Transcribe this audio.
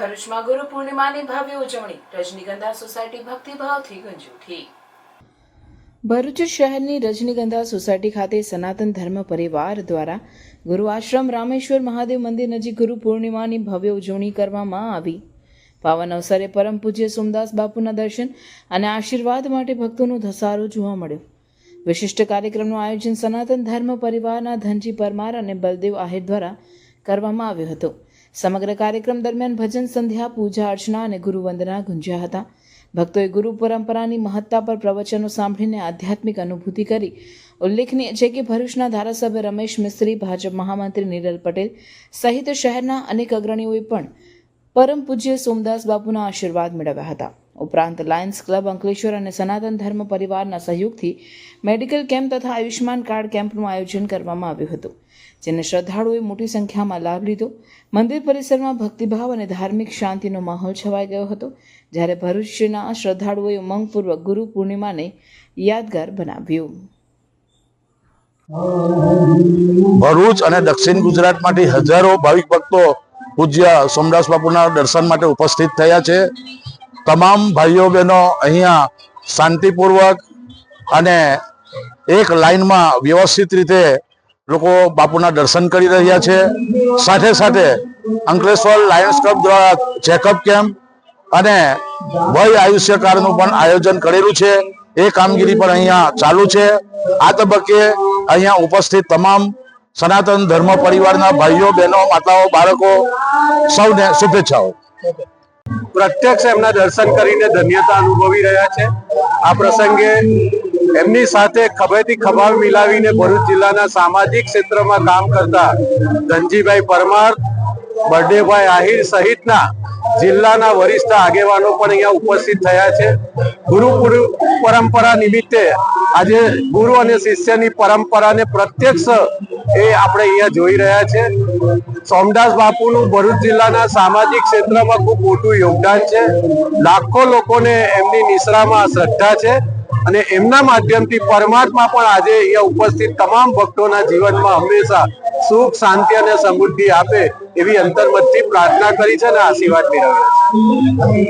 ભરૂચમાં ગુરુ પૂર્ણિમાની ભવ્ય ઉજવણી. રજનીગંધા સોસાયટી ભક્તિભાવથી ગુંજી ઉઠી. ભરૂચ શહેરની રજનીગંધા સોસાયટી ખાતે સનાતન ધર્મ પરિવાર દ્વારા ગુરુ આશ્રમ રામેશ્વર મહાદેવ મંદિર નજીક ગુરુ પૂર્ણિમાની ભવ્ય ઉજવણી કરવામાં આવી. પાવન અવસરે પરમ પૂજ્ય સોમદાસ બાપુના દર્શન અને આશીર્વાદ માટે ભક્તોનો ધસારો જોવા મળ્યો. વિશિષ્ટ કાર્યક્રમનું આયોજન સનાતન ધર્મ પરિવારના ધનજી પરમાર અને બલદેવ આહિર દ્વારા કરવામાં આવ્યો હતો. સમગ્ર કાર્યક્રમ દરમિયાન ભજન, સંધ્યા, પૂજા, અર્ચના અને ગુરુવંદના ગુંજ્યા હતા. ભક્તોએ ગુરુ પરંપરાની મહત્તા પર પ્રવચનો સાંભળીને આધ્યાત્મિક અનુભૂતિ કરી. ઉલ્લેખનીય છે કે ભરૂચના ધારાસભ્ય રમેશ મિસ્ત્રી, ભાજપ મહામંત્રી નિરલ પટેલ સહિત શહેરના અનેક અગ્રણીઓએ પણ પરમ પૂજ્ય સોમદાસ બાપુના આશીર્વાદ મેળવ્યા હતા. ઉપરાંત લાયન્સ ક્લબ અંકલેશ્વર અને સનાતન ધર્મ પરિવારના સહયોગથી મેડિકલ કેમ્પ તથા આયુષ્યમાન કાર્ડ કેમ્પનું આયોજન કરવામાં આવ્યું હતું, જેને શ્રદ્ધાળુઓએ મોટી સંખ્યામાં લાભ લીધો. મંદિર પરિસરમાં ભક્તિભાવ અને ધાર્મિક શાંતિનો માહોલ છવાઈ ગયો હતો, જ્યારે ભરૂચના શ્રદ્ધાળુઓએ ઉમંગપૂર્વક ગુરુ પૂર્ણિમાને યાદગાર બનાવ્યું. ભરૂચ અને દક્ષિણ ગુજરાતમાંથી હજારો ભાવિક ભક્તો પૂજ્ય સોમદાસ બાપુના દર્શન માટે ઉપસ્થિત થયા છે. તમામ ભાઈઓ બહેનો અહીંયા શાંતિપૂર્વક અને એક લાઈનમાં વ્યવસ્થિત રીતે લોકો બાપુના દર્શન કરી રહ્યા છે. સાથે સાથે અંકલેશ્વર લાયન્સ ક્લબ દ્વારા ચેકઅપ કેમ્પ અને વય આયુષ્ય કાર્ડનું પણ આયોજન કરેલું છે. એ કામગીરી પણ અહીંયા ચાલુ છે. આ તબક્કે અહીંયા ઉપસ્થિત તમામ સનાતન ધર્મ પરિવારના ભાઈઓ, બહેનો, માતાઓ, બાળકો સૌને શુભેચ્છાઓ. પ્રત્યક્ષ એમના દર્શન કરીને ધન્યતા અનુભવી રહ્યા છે. આ પ્રસંગે એમની સાથે ખભેથી ખભા મિલાવીને ભરૂચ જિલ્લાના સામાજિક ક્ષેત્રમાં કામ કરતા ધનજીભાઈ પરમાર બર્ડેભાઈ આહિર સહિતના જિલ્લાના વરિષ્ઠ આગેવાનો પણ અહીંયા ઉપસ્થિત થયા છે. ગુરુ પરંપરા નિમિત્તે આજે ગુરુ અને શિષ્યની પરંપરાને પ્રત્યક્ષ એ આપણે અહીંયા જોઈ રહ્યા છે. સોમદાસ બાપુનું ભરૂચ જિલ્લાના સામાજિક ક્ષેત્રમાં ખૂબ મોટું યોગદાન છે. લાખો લોકોને એમની નિશ્રામાં શ્રદ્ધા છે અને એમના માધ્યમથી પરમાત્મા પણ આજે અહીંયા ઉપસ્થિત તમામ ભક્તોના જીવનમાં હંમેશા સુખ, શાંતિ અને સમૃદ્ધિ આપે એવી અંતર્મતથી પ્રાર્થના કરી છે અને આશીર્વાદ મેળવ્યા છે.